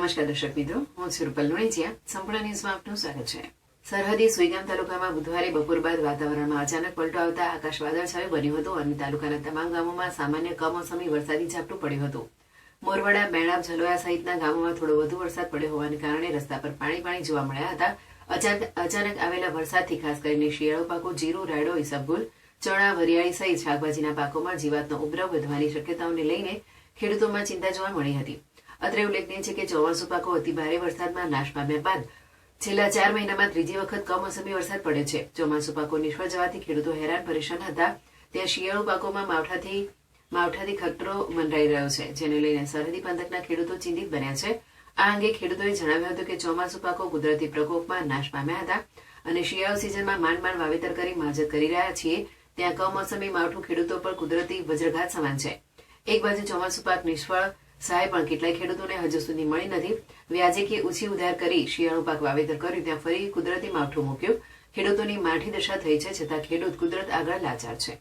નમસ્કાર દર્શક મિત્રો, હું છું રૂપલ લુણીચિયા. સંપૂર્ણ ન્યૂઝમાં આપનું સ્વાગત છે. સરહદી સુઈગામ તાલુકામાં બુધવારે બપોર બાદ વાતાવરણમાં અચાનક પલટો આવતા આકાશ વાદળછાયું બન્યું હતું અને તાલુકાના તમામ ગામોમાં સામાન્ય કમોસમી વરસાદી ઝાપટું પડ્યું હતું. મોરવાડા મેણાપ ઝલોયા સહિતના ગામોમાં થોડો વધુ વરસાદ પડ્યો હોવાને કારણે રસ્તા પર પાણી પાણી જોવા મળ્યા હતા. અચાનક અચાનક આવેલા વરસાદથી ખાસ કરીને શિયાળો પાકો, જીરું, રાયડો, ઈસબગુલ, ચણા, વરિયાળી સહિત શાકભાજીના પાકોમાં જીવાતનો ઉપદ્રવ વધવાની શક્યતાઓને લઈને ખેડૂતોમાં ચિંતા જોવા મળી હતી. અત્રે ઉલ્લેખનીય છે કે ચોમાસુ પાકો અતિ ભારે વરસાદમાં નાશ પામ્યા બાદ છેલ્લા ચાર મહિનામાં ત્રીજી વખત કમોસમી વરસાદ પડ્યો છે. ચોમાસુ પાકો નિષ્ફળ જવાથી ખેડૂતો હેરાન પરેશાન હતા. ત્યાં શિયાળુ પાકોમાં માવઠાથી માવઠાથી ખતરો મંડરાઈ રહ્યો છે, જેને લઈને સરહદી પંથકના ખેડૂતો ચિંતિત બન્યા છે. આ અંગે ખેડૂતોએ જણાવ્યું હતું કે ચોમાસુ પાકો કુદરતી પ્રકોપમાં નાશ પામ્યા હતા અને શિયાળુ સિઝનમાં માંડ માંડ વાવેતર કરી માવજત કરી રહ્યા છીએ. ત્યાં કમોસમી માવઠું ખેડૂતો પર કુદરતી વજ્રઘાત સમાન છે. એક બાજુ ચોમાસુ પાક નિષ્ફળ સહાય પણ કેટલાય ખેડૂતોને હજુ સુધી મળી નથી. વ્યાજે કે ઓછી ઉધાર કરી શિયાળુ પાક વાવેતર કર્યું ત્યાં ફરી કુદરતી માવઠું મૂક્યું. ખેડૂતોની માઠી દશા થઈ છે, છતાં ખેડૂત કુદરત આગળ લાચાર છે.